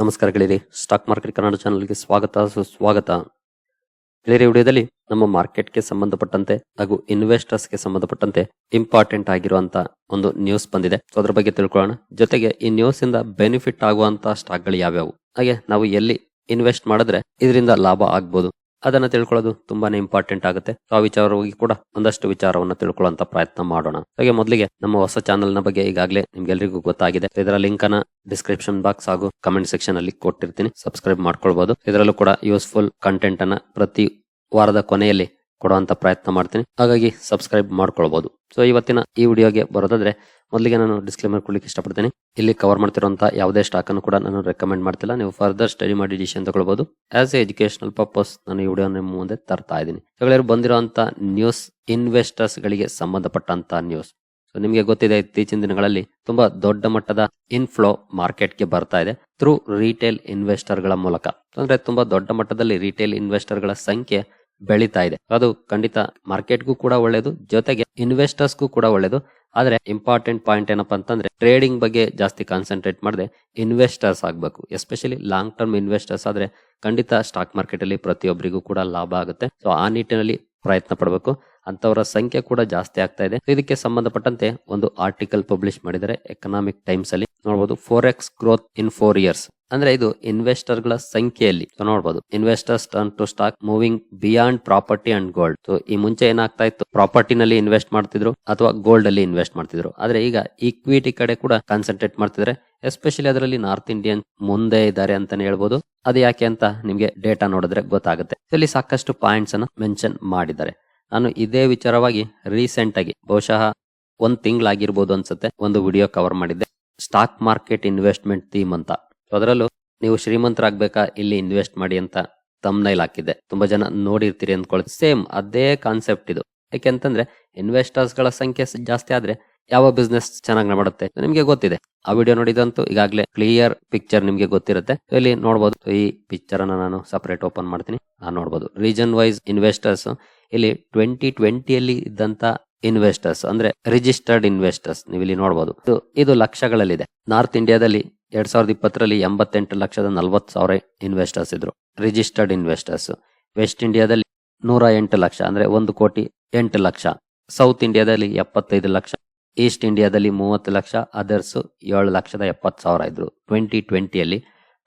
ನಮಸ್ಕಾರ ಗೆಳೆಯರಿ. Stock market Kannada ಚಾನಲ್ಗೆ ಸ್ವಾಗತ, ಸುಸ್ವಾಗತ. ಗೆಳೆಯರಿ, ವಿಡಿಯೋದಲ್ಲಿ ನಮ್ಮ ಮಾರ್ಕೆಟ್ಗೆ ಸಂಬಂಧಪಟ್ಟಂತೆ ಹಾಗೂ ಇನ್ವೆಸ್ಟರ್ಸ್ಗೆ ಸಂಬಂಧಪಟ್ಟಂತೆ ಇಂಪಾರ್ಟೆಂಟ್ ಆಗಿರುವಂತ ಒಂದು ನ್ಯೂಸ್ ಬಂದಿದೆ. ಸೊ ಅದ್ರ ಬಗ್ಗೆ ತಿಳ್ಕೊಳ್ಳೋಣ. ಜೊತೆಗೆ ಈ ನ್ಯೂಸ್ ಇಂದ ಬೆನಿಫಿಟ್ ಆಗುವಂತ ಸ್ಟಾಕ್ಗಳು ಯಾವ್ಯಾವು? ಹಾಗೆ ನಾವು ಎಲ್ಲಿ ಇನ್ವೆಸ್ಟ್ ಮಾಡಿದ್ರೆ ಇದರಿಂದ ಲಾಭ ಆಗ್ಬೋದು. ಅದನ್ನ ತಿಳ್ಕೊಳ್ಳೋದು ತುಂಬಾನೇ ಇಂಪಾರ್ಟೆಂಟ್ ಆಗುತ್ತೆ. ಆ ವಿಚಾರವಾಗಿ ಕೂಡ ಒಂದಷ್ಟು ವಿಚಾರವನ್ನ ತಿಳ್ಕೊಳ್ಳುವಂತ ಪ್ರಯತ್ನ ಮಾಡೋಣ. ಹಾಗೆ ಮೊದಲಿಗೆ ನಮ್ಮ ಹೊಸ ಚಾನೆಲ್ನ ಬಗ್ಗೆ ಈಗಾಗಲೇ ನಿಮ್ಗೆಲ್ರಿಗೂ ಗೊತ್ತಾಗಿದೆ. ಇದರ ಲಿಂಕ್ ಅನ್ನ ಡಿಸ್ಕ್ರಿಪ್ಷನ್ ಬಾಕ್ಸ್ ಹಾಗೂ ಕಮೆಂಟ್ ಸೆಕ್ಷನ್ ಅಲ್ಲಿ ಕೊಟ್ಟಿರ್ತೀನಿ. ಸಬ್ಸ್ಕ್ರೈಬ್ ಮಾಡ್ಕೊಳ್ಬಹುದು ಇದರಲ್ಲೂ ಕೂಡ ಯೂಸ್ಫುಲ್ ಕಂಟೆಂಟ್ ಅನ್ನ ಪ್ರತಿ ವಾರದ ಕೊನೆಯಲ್ಲಿ ಕೊಡುವಂತ ಪ್ರಯತ್ನ ಮಾಡ್ತೀನಿ. ಹಾಗಾಗಿ ಸಬ್ಸ್ಕ್ರೈಬ್ ಮಾಡ್ಕೊಳ್ಬಹುದು ಸೊ ಇವತ್ತಿನ ಈ ವಿಡಿಯೋಗೆ ಬರೋದಾದ್ರೆ ಮೊದಲಿಗೆ ನಾನು ಡಿಸ್ಕ್ಲೇಮರ್ ಕೊಡ್ಲಿಕ್ಕೆ ಇಷ್ಟಪಡ್ತೀನಿ. ಇಲ್ಲಿ ಕವರ್ ಮಾಡ್ತಿರುವಂತಹ ಯಾವುದೇ ಸ್ಟಾಕ್ ಅನ್ನು ಕೂಡ ನಾನು ರೆಕಮೆಂಡ್ ಮಾಡ್ತಿಲ್ಲ. ನೀವು ಫರ್ದರ್ ಸ್ಟಡಿ ಮಾಡಿ ಡಿಸಿಷನ್ ತಗೊಳ್ಬಹುದು ಆಸ್ ಎ ಎಜುಕೇಶನಲ್ ಪರ್ಪಸ್ ನಾನು ಈ ವಿಡಿಯೋ ನಿಮ್ಮ ಮುಂದೆ ತರ್ತಾ ಇದ್ದೀನಿ. ಗೆಳೆಯರು ಬಂದಿರುವಂತಹ ನ್ಯೂಸ್ ಇನ್ವೆಸ್ಟರ್ಸ್ ಗಳಿಗೆ ಸಂಬಂಧಪಟ್ಟಂತಹ ನ್ಯೂಸ್ ಸೊ ನಿಮಗೆ ಗೊತ್ತಿದೆ, ಇತ್ತೀಚಿನ ದಿನಗಳಲ್ಲಿ ತುಂಬಾ ದೊಡ್ಡ ಮಟ್ಟದ ಇನ್ಫ್ಲೋ ಮಾರ್ಕೆಟ್ಗೆ ಬರ್ತಾ ಇದೆ ಥ್ರೂ ರಿಟೇಲ್ ಇನ್ವೆಸ್ಟರ್ಗಳ ಮೂಲಕ. ಅಂದ್ರೆ ತುಂಬಾ ದೊಡ್ಡ ಮಟ್ಟದಲ್ಲಿ ರಿಟೇಲ್ ಇನ್ವೆಸ್ಟರ್ಗಳ ಸಂಖ್ಯೆ ಬೆಳೀತಾ ಇದೆ. ಅದು ಖಂಡಿತ ಮಾರ್ಕೆಟ್ಗೂ ಕೂಡ ಒಳ್ಳೇದು, ಜೊತೆಗೆ ಇನ್ವೆಸ್ಟರ್ಸ್ಗೂ ಕೂಡ ಒಳ್ಳೇದು. ಆದ್ರೆ ಇಂಪಾರ್ಟೆಂಟ್ ಪಾಯಿಂಟ್ ಏನಪ್ಪಾ ಅಂತಂದ್ರೆ ಟ್ರೇಡಿಂಗ್ ಬಗ್ಗೆ ಜಾಸ್ತಿ ಕಾನ್ಸಂಟ್ರೇಟ್ ಮಾಡದೆ ಇನ್ವೆಸ್ಟರ್ಸ್ ಆಗಬೇಕು. ಎಸ್ಪೆಷಲಿ ಲಾಂಗ್ ಟರ್ಮ್ ಇನ್ವೆಸ್ಟರ್ಸ್ ಆದ್ರೆ ಖಂಡಿತ ಸ್ಟಾಕ್ ಮಾರ್ಕೆಟ್ ಅಲ್ಲಿ ಪ್ರತಿಯೊಬ್ಬರಿಗೂ ಕೂಡ ಲಾಭ ಆಗುತ್ತೆ. ಸೊ ಆ ನಿಟ್ಟಿನಲ್ಲಿ ಪ್ರಯತ್ನ ಪಡಬೇಕು. ಅಂತವರ ಸಂಖ್ಯೆ ಕೂಡ ಜಾಸ್ತಿ ಆಗ್ತಾ ಇದೆ. ಇದಕ್ಕೆ ಸಂಬಂಧಪಟ್ಟಂತೆ ಒಂದು ಆರ್ಟಿಕಲ್ ಪಬ್ಲಿಷ್ ಮಾಡಿದರೆ ಎಕನಾಮಿಕ್ ಟೈಮ್ಸ್ ಅಲ್ಲಿ. ನೋಡಬಹುದು four x growth in four years ಅಂದ್ರೆ ಇದು ಇನ್ವೆಸ್ಟರ್ಗಳ ಸಂಖ್ಯೆಯಲ್ಲಿ ನೋಡಬಹುದು investors turn to stock moving beyond property and gold so ಈ ಮುಂಚೆ ಏನಾಗ್ತಾ ಇತ್ತು? ಪ್ರಾಪರ್ಟಿನಲ್ಲಿ ಇನ್ವೆಸ್ಟ್ ಮಾಡ್ತಿದ್ರು ಅಥವಾ ಗೋಲ್ಡ್ ಅಲ್ಲಿ ಇನ್ವೆಸ್ಟ್ ಮಾಡ್ತಿದ್ರು. ಆದ್ರೆ ಈಗ ಈಕ್ವಿಟಿ ಕಡೆ ಕೂಡ ಕಾನ್ಸಂಟ್ರೇಟ್ ಮಾಡ್ತಿದ್ರೆ ಎಸ್ಪೆಷಲಿ ಅದರಲ್ಲಿ ನಾರ್ತ್ ಇಂಡಿಯನ್ ಮುಂದೆ ಇದ್ದಾರೆ ಅಂತಾನೆ ಹೇಳ್ಬೋದು. ಅದು ಯಾಕೆ ಅಂತ ನಿಮ್ಗೆ ಡೇಟಾ ನೋಡಿದ್ರೆ ಗೊತ್ತಾಗುತ್ತೆ. ಇಲ್ಲಿ ಸಾಕಷ್ಟು ಪಾಯಿಂಟ್ಸ್ ಅನ್ನ ಮೆನ್ಷನ್ ಮಾಡಿದ್ದಾರೆ. ನಾನು ಇದೇ ವಿಚಾರವಾಗಿ ರೀಸೆಂಟ್ ಆಗಿ, ಬಹುಶಃ ಒಂದ್ ತಿಂಗಳಾಗಿರ್ಬೋದು ಅನ್ಸುತ್ತೆ, ಒಂದು ವಿಡಿಯೋ ಕವರ್ ಮಾಡಿದ್ದೆ. ಸ್ಟಾಕ್ ಮಾರ್ಕೆಟ್ ಇನ್ವೆಸ್ಟ್ಮೆಂಟ್ ಥೀಮ್ ಅಂತ. ಅದರಲ್ಲೂ ನೀವು ಶ್ರೀಮಂತರಾಗ್ಬೇಕಾ? ಇಲ್ಲಿ ಇನ್ವೆಸ್ಟ್ ಮಾಡಿ ಅಂತ ತಮ್ನೈಲ್ ಹಾಕಿದ್ದೆ. ತುಂಬಾ ಜನ ನೋಡಿರ್ತೀರಿ ಅಂದ್ಕೊಳ್ಳಿ ಸೇಮ್ ಅದೇ ಕಾನ್ಸೆಪ್ಟ್ ಇದು. ಯಾಕೆಂತಂದ್ರೆ ಇನ್ವೆಸ್ಟರ್ಸ್ಗಳ ಸಂಖ್ಯೆ ಜಾಸ್ತಿ ಆದ್ರೆ ಯಾವ ಬಿಸ್ನೆಸ್ ಚೆನ್ನಾಗಿ ಮಾಡುತ್ತೆ ನಿಮ್ಗೆ ಗೊತ್ತಿದೆ. ಆ ವಿಡಿಯೋ ನೋಡಿದಂತೂ ಈಗಾಗಲೇ ಕ್ಲಿಯರ್ ಪಿಕ್ಚರ್ ನಿಮ್ಗೆ ಗೊತ್ತಿರುತ್ತೆ. ಇಲ್ಲಿ ನೋಡಬಹುದು ಈ ಪಿಕ್ಚರ್ ಅನ್ನ ನಾನು ಸಪರೇಟ್ ಓಪನ್ ಮಾಡ್ತೀನಿ. ನೋಡಬಹುದು ರೀಜನ್ ವೈಸ್ ಇನ್ವೆಸ್ಟರ್ಸ್ ಇಲ್ಲಿ ಟ್ವೆಂಟಿ ಟ್ವೆಂಟಿಯಲ್ಲಿ ಇದ್ದಂತ ಇನ್ವೆಸ್ಟರ್ಸ್ ಅಂದ್ರೆ ರಿಜಿಸ್ಟರ್ಡ್ ಇನ್ವೆಸ್ಟರ್ಸ್ ನೀವು ಇಲ್ಲಿ ನೋಡಬಹುದು ಇದು ಲಕ್ಷಗಳಲ್ಲಿದೆ. ನಾರ್ತ್ ಇಂಡಿಯಾದಲ್ಲಿ ಎರಡ್ ಸಾವಿರದ ಇಪ್ಪತ್ತರಲ್ಲಿ ಎಂಬತ್ತೆಂಟು ಲಕ್ಷದ ನಲವತ್ತು ಸಾವಿರ ಇನ್ವೆಸ್ಟರ್ಸ್ ಇದ್ರು. ರಿಜಿಸ್ಟರ್ಡ್ ಇನ್ವೆಸ್ಟರ್ಸ್ ವೆಸ್ಟ್ ಇಂಡಿಯಾದಲ್ಲಿ ನೂರ ಎಂಟು ಲಕ್ಷ, ಅಂದ್ರೆ ಒಂದು ಕೋಟಿ ಎಂಟು ಲಕ್ಷ. ಸೌತ್ ಇಂಡಿಯಾದಲ್ಲಿ ಎಪ್ಪತ್ತೈದು ಲಕ್ಷ. ಈಸ್ಟ್ ಇಂಡಿಯಾದಲ್ಲಿ ಮೂವತ್ತು ಲಕ್ಷ ಅದರ್ಸ್ ಏಳು ಲಕ್ಷದ ಎಪ್ಪತ್ತು ಸಾವಿರ ಇದ್ರು. ಟ್ವೆಂಟಿ ಟ್ವೆಂಟಿಯಲ್ಲಿ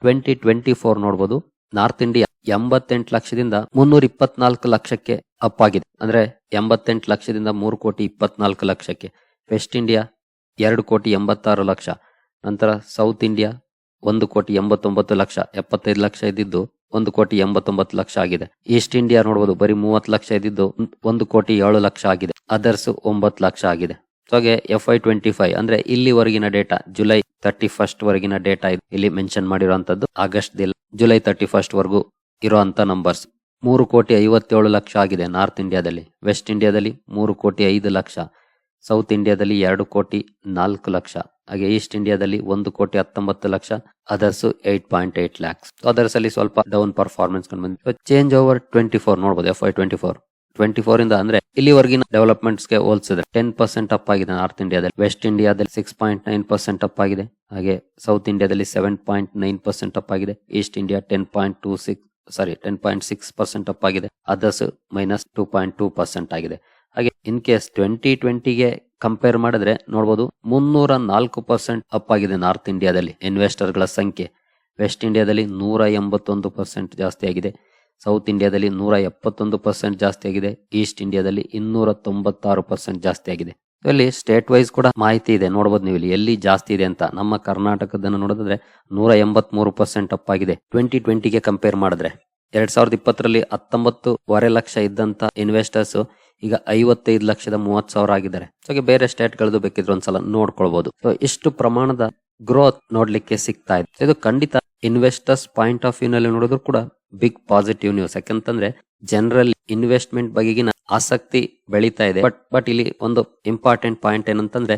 ಟ್ವೆಂಟಿ ಟ್ವೆಂಟಿ ಫೋರ್ ನೋಡಬಹುದು ನಾರ್ತ್ ಇಂಡಿಯಾ ಎಂಬತ್ತೆಂಟು ಲಕ್ಷದಿಂದ ಮುನ್ನೂರ ಇಪ್ಪತ್ನಾಲ್ಕು ಲಕ್ಷಕ್ಕೆ ಅಪ್ ಆಗಿದೆ ಅಂದ್ರೆ ಎಂಬತ್ತೆಂಟು ಲಕ್ಷದಿಂದ ಮೂರು ಕೋಟಿ ಇಪ್ಪತ್ನಾಲ್ಕು ಲಕ್ಷಕ್ಕೆ. ವೆಸ್ಟ್ ಇಂಡಿಯಾ ಎರಡು ಕೋಟಿ ಎಂಬತ್ತಾರು ಲಕ್ಷ. ನಂತರ ಸೌತ್ ಇಂಡಿಯಾ ಒಂದು ಕೋಟಿ ಎಂಬತ್ತೊಂಬತ್ತು ಲಕ್ಷ. ಎಪ್ಪತ್ತೈದು ಲಕ್ಷ ಇದ್ದಿದ್ದು ಒಂದು ಕೋಟಿ ಎಂಬತ್ತೊಂಬತ್ತು ಲಕ್ಷ ಆಗಿದೆ. ಈಸ್ಟ್ ಇಂಡಿಯಾ ನೋಡಬಹುದು ಬರೀ ಮೂವತ್ತು ಲಕ್ಷ ಇದ್ದಿದ್ದು ಒಂದು ಕೋಟಿ ಏಳು ಲಕ್ಷ ಆಗಿದೆ. ಅದರ್ಸ್ ಒಂಬತ್ತು ಲಕ್ಷ ಆಗಿದೆ. ಸೊ ಹಾಗೆ ಎಫ್ ಐ ಟ್ವೆಂಟಿ ಫೈವ್ ಅಂದ್ರೆ ಇಲ್ಲಿವರೆಗಿನ ಡೇಟಾ, ಜುಲೈ ತರ್ಟಿ ಫಸ್ಟ್ ವರೆಗಿನ ಡೇಟಾ ಇಲ್ಲಿ ಮೆನ್ಷನ್ ಮಾಡಿರುವಂತದ್ದು. ಆಗಸ್ಟ್ ಜುಲೈ ತರ್ಟಿ ಫಸ್ಟ್ ವರೆಗೂ ಇರುವಂತ ನಂಬರ್ಸ್ ಮೂರು ಕೋಟಿ ಐವತ್ತೇಳು ಲಕ್ಷ ಆಗಿದೆ ನಾರ್ತ್ ಇಂಡಿಯಾದಲ್ಲಿ, ವೆಸ್ಟ್ ಇಂಡಿಯಾದಲ್ಲಿ ಮೂರು ಕೋಟಿ ಐದು ಲಕ್ಷ, ಸೌತ್ ಇಂಡಿಯಾದಲ್ಲಿ ಎರಡು ಕೋಟಿ ನಾಲ್ಕು ಲಕ್ಷ, ಹಾಗೆ ಈಸ್ಟ್ ಇಂಡಿಯಾದಲ್ಲಿ ಒಂದು ಕೋಟಿ ಹತ್ತೊಂಬತ್ತು lakh, others eight point eight lakhs. Others ಅಲ್ಲಿ ಸ್ವಲ್ಪ ಡೌನ್ ಪರ್ಫಾರ್ಮೆನ್ಸ್ ಕಂಡು ಬಂದಿದೆ. ಚೇಂಜ್ ಓವರ್ ಟ್ವೆಂಟಿ ಫೋರ್ ನೋಡಬಹುದು F Y twenty four twenty four ಇಂದ ಅಂದ್ರೆ ಇಲ್ಲಿವರೆಗಿನ ಡೆವಲಪ್ಮೆಂಟ್ಸ್ಗೆ ಹೋಲಿಸಿದ್ರೆ ಟೆನ್ ಪರ್ಸೆಂಟ್ ಅಪ್ ಆಗಿದೆ ನಾರ್ತ್ ಇಂಡಿಯಾದಲ್ಲಿ, ವೆಸ್ಟ್ ಇಂಡಿಯಾದಲ್ಲಿ six point nine percent up ಆಗಿದೆ, ಹಾಗೆ ಸೌತ್ ಇಂಡಿಯಾದಲ್ಲಿ seven point nine percent up ಆಗಿದೆ, east India ten point two six sorry ten point six percent up ಆಗಿದೆ. Others minus two point two percent ಆಗಿದೆ. ಹಾಗೆ in case twenty ಟ್ವೆಂಟಿಗೆ compare ಮಾಡಿದ್ರೆ ನೋಡಬಹುದು ಮುನ್ನೂರ ನಾಲ್ಕು ಪರ್ಸೆಂಟ್ ಅಪ್ ಆಗಿದೆ ನಾರ್ತ್ ಇಂಡಿಯಾದಲ್ಲಿ ಇನ್ವೆಸ್ಟರ್ಗಳ ಸಂಖ್ಯೆ. ವೆಸ್ಟ್ ಇಂಡಿಯಾದಲ್ಲಿ ನೂರ ಎಂಬತ್ತೊಂದು ಪರ್ಸೆಂಟ್ ಜಾಸ್ತಿ ಆಗಿದೆ. ಸೌತ್ ಇಂಡಿಯಾದಲ್ಲಿ ನೂರ ಎಪ್ಪತ್ತೊಂದು ಪರ್ಸೆಂಟ್ ಜಾಸ್ತಿ ಆಗಿದೆ. ಈಸ್ಟ್ ಇಂಡಿಯಾದಲ್ಲಿ ಇನ್ನೂರ ತೊಂಬತ್ತಾರು ಪರ್ಸೆಂಟ್ ಜಾಸ್ತಿ ಆಗಿದೆ. ಇಲ್ಲಿ ಸ್ಟೇಟ್ ವೈಸ್ ಕೂಡ ಮಾಹಿತಿ ಇದೆ. ನೋಡಬಹುದು ನೀವು ಇಲ್ಲಿ. ಎಲ್ಲಿ ಜಾಸ್ತಿ ಇದೆ ಅಂತ. ನಮ್ಮ ಕರ್ನಾಟಕದನ್ನು ನೋಡಿದ್ರೆ ನೂರ ಎಂಬತ್ಮೂರು ಪರ್ಸೆಂಟ್ ಅಪ್ ಆಗಿದೆ. ಟ್ವೆಂಟಿ ಟ್ವೆಂಟಿಗೆ ಕಂಪೇರ್ ಮಾಡಿದ್ರೆ. ಎರಡ್ ಸಾವಿರದ ಇಪ್ಪತ್ತರಲ್ಲಿ ಹತ್ತೊಂಬತ್ತುವರೆ ಲಕ್ಷ ಇದ್ದಂತ ಇನ್ವೆಸ್ಟರ್ಸ್ ಈಗ ಐವತ್ತೈದು ಲಕ್ಷದ ಮೂವತ್ ಸಾವಿರ ಆಗಿದ್ದಾರೆ. ಸೊ ಬೇರೆ ಸ್ಟೇಟ್ ಗಳದು ಬೇಕಿದ್ರೆ ಒಂದ್ಸಲ ನೋಡ್ಕೊಳ್ಬಹುದು ಇಷ್ಟು ಪ್ರಮಾಣದ ಗ್ರೋತ್ ನೋಡ್ಲಿಕ್ಕೆ ಸಿಗ್ತಾ ಇದೆ. ಇದು ಖಂಡಿತ ಇನ್ವೆಸ್ಟರ್ಸ್ ಪಾಯಿಂಟ್ ಆಫ್ ವ್ಯೂ ನಲ್ಲಿ ನೋಡಿದ್ರು ಕೂಡ ಬಿಗ್ ಪಾಸಿಟಿವ್ ನ್ಯೂಸ್ ಯಾಕಂತಂದ್ರೆ ಜನರಲ್ ಇನ್ವೆಸ್ಟ್ಮೆಂಟ್ ಬಗೆಗಿನ ಆಸಕ್ತಿ ಬೆಳೀತಾ ಇದೆ. ಬಟ್ ಬಟ್ ಇಲ್ಲಿ ಒಂದು ಇಂಪಾರ್ಟೆಂಟ್ ಪಾಯಿಂಟ್ ಏನಂತಂದ್ರೆ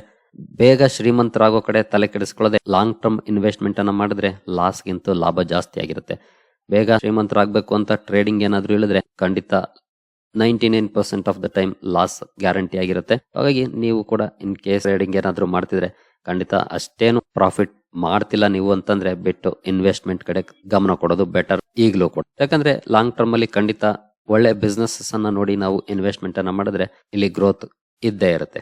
ಬೇಗ ಶ್ರೀಮಂತರಾಗೋ ಕಡೆ ತಲೆ ಕೆಡಿಸ್ಕೊಳ್ಳದೆ ಲಾಂಗ್ ಟರ್ಮ್ ಇನ್ವೆಸ್ಟ್ಮೆಂಟ್ ಅನ್ನ ಮಾಡಿದ್ರೆ ಲಾಸ್ ಗಿಂತ ಲಾಭ ಜಾಸ್ತಿ ಆಗಿರುತ್ತೆ. ಬೇಗ ಶ್ರೀಮಂತರಾಗಬೇಕು ಅಂತ ಟ್ರೇಡಿಂಗ್ ಏನಾದ್ರು ಹೇಳಿದ್ರೆ ಖಂಡಿತ ninety nine percent of the time loss guarantee ಆಗಿರುತ್ತೆ. ಹಾಗಾಗಿ ನೀವು ಕೂಡ ಇನ್ ಕೇಸ್ ಟ್ರೇಡಿಂಗ್ ಏನಾದ್ರು ಮಾಡ್ತಿದ್ರೆ ಖಂಡಿತ ಅಷ್ಟೇನು ಪ್ರಾಫಿಟ್ ಮಾಡ್ತಿಲ್ಲ ನೀವು ಅಂತಂದ್ರೆ ಬಿಟ್ಟು ಇನ್ವೆಸ್ಟ್ಮೆಂಟ್ ಕಡೆ ಗಮನ ಕೊಡೋದು ಬೆಟರ್ ಈಗಲೂ ಕೂಡ. ಯಾಕಂದ್ರೆ ಲಾಂಗ್ ಟರ್ಮ್ ಅಲ್ಲಿ ಖಂಡಿತ ಒಳ್ಳೆ ಬಿಸ್ನೆಸ್ ಅನ್ನ ನೋಡಿ ನಾವು ಇನ್ವೆಸ್ಟ್ಮೆಂಟ್ ಅನ್ನ ಮಾಡಿದ್ರೆ ಇಲ್ಲಿ ಗ್ರೋತ್ ಇದ್ದೇ ಇರುತ್ತೆ.